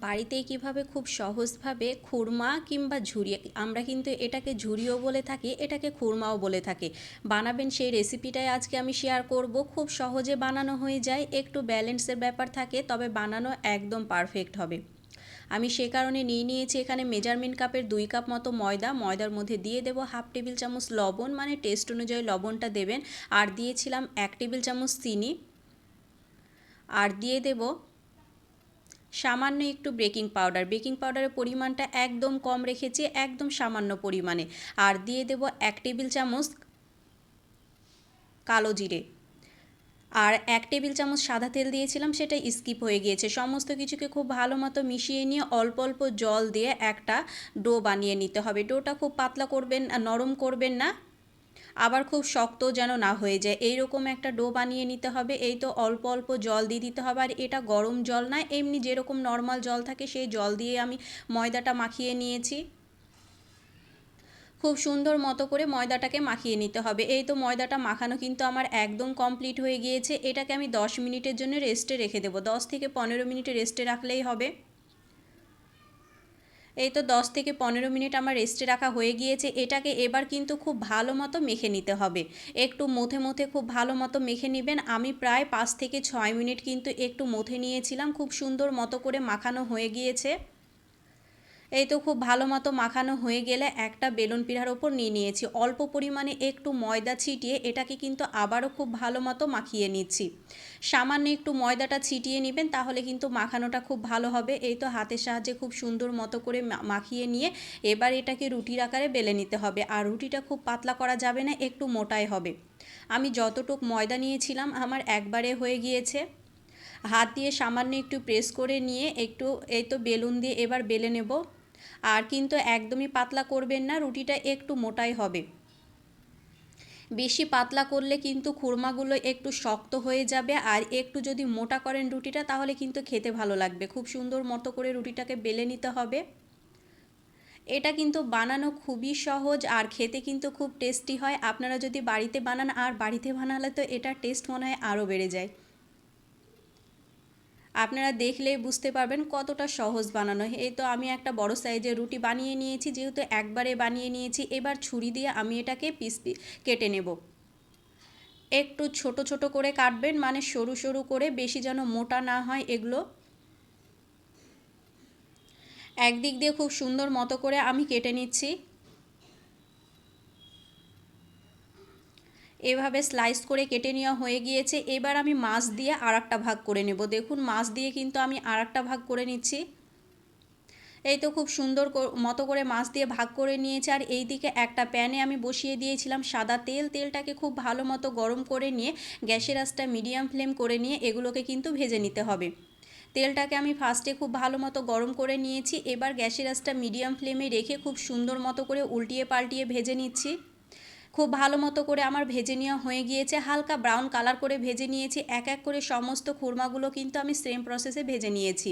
বাড়িতেই কীভাবে খুব সহজভাবে খুরমা কিংবা ঝুরি, আমরা কিন্তু এটাকে ঝুরিও বলে থাকি, এটাকে খুরমাও বলে থাকি। বানাবেন সেই রেসিপিটাই আজকে আমি শেয়ার করব। খুব সহজে বানানো হয়ে যায়, একটু ব্যালেন্সের ব্যাপার থাকে, তবে বানানো একদম পারফেক্ট হবে। আমি সে কারণে নিয়ে নিয়েছি এখানে মেজারমেন্ট কাপের দুই কাপ মতো ময়দা। ময়দার মধ্যে দিয়ে দেবো হাফ টেবিল চামচ লবণ মানে টেস্ট অনুযায়ী লবণটা দেবেন। আর দিয়েছিলাম এক টেবিল চামচ চিনি। আর দিয়ে দেবো সামান্য একটু বেকিং পাউডার। বেকিং পাউডারের পরিমাণটা একদম কম রেখেছি, একদম সামান্য পরিমাণে। আর দিয়ে দেব এক টেবিল চামচ কালো জিরে। আর এক টেবিল চামচ সাদা তেল দিয়েছিলাম, সেটা স্কিপ হয়ে গিয়েছে। সমস্ত কিছুকে খুব ভালো মতো মিশিয়ে নিয়ে অল্প অল্প জল দিয়ে একটা ডো বানিয়ে নিতে হবে। ডোটা খুব পাতলা করবেন, নরম করবেন না। আবার খুব শক্ত যেন না হয়ে যায়। এইরকম একটা ডো বানিয়ে নিতে হবে। এই তো অল্প অল্প জল দিয়ে দিতে হবে। আর এটা গরম জল না, এমনি যেরকম নর্মাল জল থাকে সেই জল দিয়ে আমি ময়দাটা মাখিয়ে নিয়েছি। খুব সুন্দর মতো করে ময়দাটাকে মাখিয়ে নিতে হবে। এই তো ময়দাটা মাখানো কিন্তু আমার একদম কমপ্লিট হয়ে গিয়েছে। এটাকে আমি দশ মিনিটের জন্য রেস্টে রেখে দেবো। দশ থেকে পনেরো মিনিট রেস্টে রাখলেই হবে। এই তো দশ থেকে পনেরো মিনিট আমার রেস্টে রাখা হয়ে গিয়েছে। এটাকে এবার কিন্তু খুব ভালো মতো মেখে নিতে হবে। একটু মথে মথে খুব ভালো মতো মেখে নেবেন। আমি প্রায় পাঁচ থেকে ছয় মিনিট কিন্তু একটু মথে নিয়েছিলাম। খুব সুন্দর মতো করে মাখানো হয়ে গিয়েছে। এই তো খুব ভালো মতো মাখানো হয়ে গেলে একটা বেলুন পিঠার ওপর নিয়ে নিয়েছি। অল্প পরিমাণে একটু ময়দা ছিটিয়ে এটাকে কিন্তু আবারও খুব ভালো মতো মাখিয়ে নিচ্ছি। সামান্য একটু ময়দাটা ছিটিয়ে নেবেন, তাহলে কিন্তু মাখানোটা খুব ভালো হবে। এই তো হাতের সাহায্যে খুব সুন্দর মতো করে মাখিয়ে নিয়ে এবার এটাকে রুটির আকারে বেলে নিতে হবে। আর রুটিটা খুব পাতলা করা যাবে না, একটু মোটাই হবে। আমি যতটুক ময়দা নিয়েছিলাম, আমার একবারে হয়ে গিয়েছে। হাত দিয়ে সামান্য একটু প্রেস করে নিয়ে একটু এই তো বেলুন দিয়ে এবার বেলে নেব। আর কিন্তু একদমই পাতলা করবেন না, রুটিটা একটু মোটাই হবে। বেশি পাতলা করলে কিন্তু খুরমাগুলো একটু শক্ত হয়ে যাবে আর একটু যদি মোটা করেন রুটিটা তাহলে কিন্তু খেতে ভালো লাগবে। খুব সুন্দর মতো করে রুটিটাকে বেলে নিতে হবে। এটা কিন্তু বানানো খুবই সহজ আর খেতে কিন্তু খুব টেস্টি হয়। আপনারা যদি বাড়িতে বানান আর বাড়িতে বানালে তো এটার টেস্ট মনে হয় আরও বেড়ে যায়। আপনারা দেখলেই বুঝতে পারবেন কতটা সহজ বানানো। এই তো আমি একটা বড় সাইজের রুটি বানিয়ে নিয়েছি, যেহেতু একবারে বানিয়ে নিয়েছি, এবার ছুরি দিয়ে আমি এটাকে পিস কেটে নেব। একটু ছোট ছোট করে কাটবেন মানে সরু সরু করে, বেশি যেন মোটা না হয় এগুলো। একদিক দিয়ে খুব সুন্দর মতো করে আমি কেটে নিচ্ছি। এভাবে স্লাইস করে কেটে নেওয়া হয়ে গিয়েছে। এবার আমি মাছ দিয়ে আর ভাগ করে নেব। দেখুন, মাছ দিয়ে কিন্তু আমি আর ভাগ করে নিচ্ছি। এই তো খুব সুন্দর মতো করে মাছ দিয়ে ভাগ করে নিয়েছে। আর এই দিকে একটা প্যানে আমি বসিয়ে দিয়েছিলাম সাদা তেল। তেলটাকে খুব ভালো মতো গরম করে নিয়ে, গ্যাসের আঁচটা মিডিয়াম ফ্লেম করে নিয়ে এগুলোকে কিন্তু ভেজে নিতে হবে। তেলটাকে আমি ফার্স্টে খুব ভালো মতো গরম করে নিয়েছি। এবার গ্যাসের আঁচটা মিডিয়াম ফ্লেমে রেখে খুব সুন্দর মতো করে উল্টিয়ে পাল্টিয়ে ভেজে নিচ্ছি। খুব ভালো মতো করে আমার ভেজে নেওয়া হয়ে গিয়েছে। হালকা ব্রাউন কালার করে ভেজে নিয়েছি। এক এক করে সমস্ত খুরমাগুলো কিন্তু আমি সেম প্রসেসে ভেজে নিয়েছি।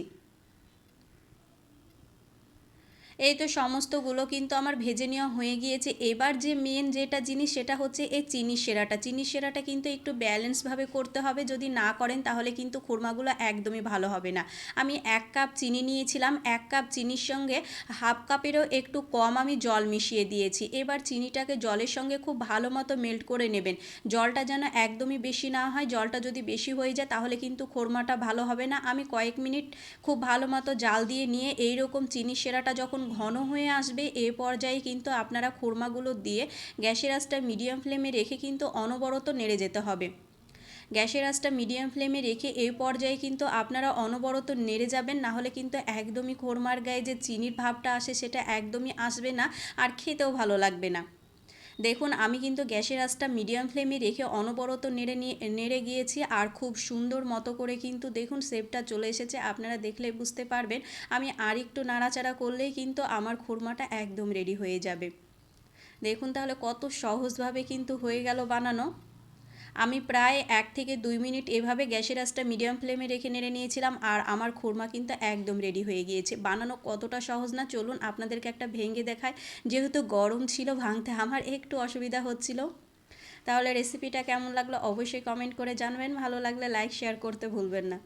এই তো সমস্তগুলো কিন্তু আমার ভেজে নেওয়া হয়ে গিয়েছে। এবার যে মেন যেটা জিনিস সেটা হচ্ছে এই চিনি সেরাটা। চিনি সেরাটা কিন্তু একটু ব্যালেন্সভাবে করতে হবে। যদি না করেন তাহলে কিন্তু খুরমাগুলো একদমই ভালো হবে না। আমি এক কাপ চিনি নিয়েছিলাম। এক কাপ চিনির সঙ্গে হাফ কাপেরও একটু কম আমি জল মিশিয়ে দিয়েছি। এবার চিনিটাকে জলের সঙ্গে খুব ভালো মতো মেল্ট করে নেবেন। জলটা যেন একদমই বেশি না হয়। জলটা যদি বেশি হয়ে যায় তাহলে কিন্তু খোরমাটা ভালো হবে না। আমি কয়েক মিনিট খুব ভালো মতো জাল দিয়ে নিয়ে এই রকম চিনি সেরাটা যখন ঘন হয়ে আসবে, এ পর্যায়ে কিন্তু আপনারা খুরমাগুলো দিয়ে গ্যাসের আঁচটা মিডিয়াম ফ্লেমে রেখে কিন্তু অনবরত নেড়ে যেতে হবে। গ্যাসের আঁচটা মিডিয়াম ফ্লেমে রেখে এ পর্যায়ে কিন্তু আপনারা অনবরত নেড়ে যাবেন, না হলে কিন্তু একদমই খোরমার গায়ে যে চিনির ভাবটা আসে সেটা একদমই আসবে না আর খেতেও ভালো লাগবে না। দেখুন, আমি কিন্তু গ্যাসের আঁচটা মিডিয়াম ফ্লেমে রেখে অনবরত নেড়ে নিয়ে, নেড়ে গিয়েছি আর খুব সুন্দর মতো করে কিন্তু দেখুন সেপটা চলে এসেছে। আপনারা দেখলে বুঝতে পারবেন, আমি আর একটু নাড়াচাড়া করলেই কিন্তু আমার খুরমাটা একদম রেডি হয়ে যাবে। দেখুন তাহলে কত সহজভাবে কিন্তু হয়ে গেল বানানো। আমি প্রায় এক থেকে দুই মিনিট এভাবে গ্যাসের আঁচটা মিডিয়াম ফ্লেমে রেখে নেড়ে নিয়েছিলাম, আর আমার খুরমা কিন্তু একদম রেডি হয়ে গিয়েছে। বানানো কতটা সহজ না, চলুন আপনাদেরকে একটা ভেঙে দেখায় যেহেতু গরম ছিল, ভাঙতে আমার একটু অসুবিধা হচ্ছিল। তাহলে রেসিপিটা কেমন লাগল অবশ্যই কমেন্ট করে জানবেন। ভালো লাগলে লাইক শেয়ার করতে ভুলবেন না।